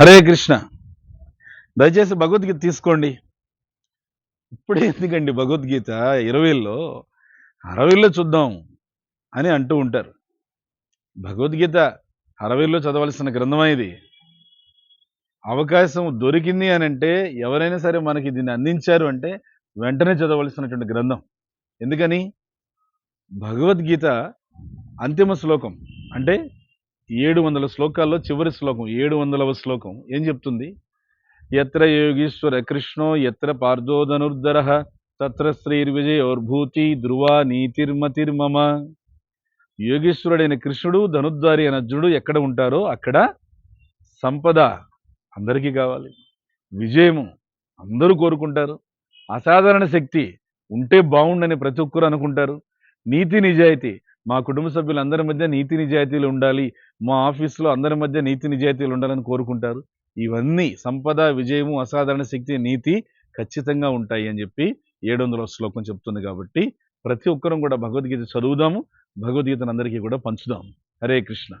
హరే కృష్ణ. దయచేసి భగవద్గీత తీసుకోండి. ఇప్పుడే ఎందుకండి భగవద్గీత? ఇరవైలో అరవైలో చూద్దాం అని అంటూ ఉంటారు. భగవద్గీత అరవైలో చదవాల్సిన గ్రంథమా ఇది? అవకాశం దొరికింది అని అంటే ఎవరైనా సరే మనకి దీన్ని అందించారు అంటే వెంటనే చదవలసినటువంటి గ్రంథం. ఎందుకని? భగవద్గీత అంతిమ శ్లోకం. అంటే ఏడు వందల శ్లోకాల్లో చివరి శ్లోకం ఏడు వందలవ శ్లోకం ఏం చెప్తుంది? ఎత్ర యోగీశ్వర కృష్ణో ఎత్ర పార్థోధనుర్ధర తత్ర శ్రీర్విజయోర్భూతి ధ్రువ నీతిర్మతిర్మమ. యోగీశ్వరుడైన కృష్ణుడు ధనుద్వారి అయిన అర్జునుడు ఎక్కడ ఉంటారో అక్కడ సంపద అందరికీ కావాలి. విజయము అందరూ కోరుకుంటారు. అసాధారణ శక్తి ఉంటే బాగుండని ప్రతి ఒక్కరు అనుకుంటారు. నీతి నిజాయితీ మా కుటుంబ సభ్యులందరి మధ్య నీతి నిజాయితీలు ఉండాలి. మా ఆఫీసులో అందరి మధ్య నీతి నిజాయితీలు ఉండాలని కోరుకుంటారు. ఇవన్నీ సంపద విజయము అసాధారణ శక్తి నీతి ఖచ్చితంగా ఉంటాయి అని చెప్పి ఏడు వందల శ్లోకం చెప్తుంది కాబట్టి ప్రతి ఒక్కరం కూడా భగవద్గీత చదువుదాము. భగవద్గీతను అందరికీ కూడా పంచుదాము. హరే కృష్ణ.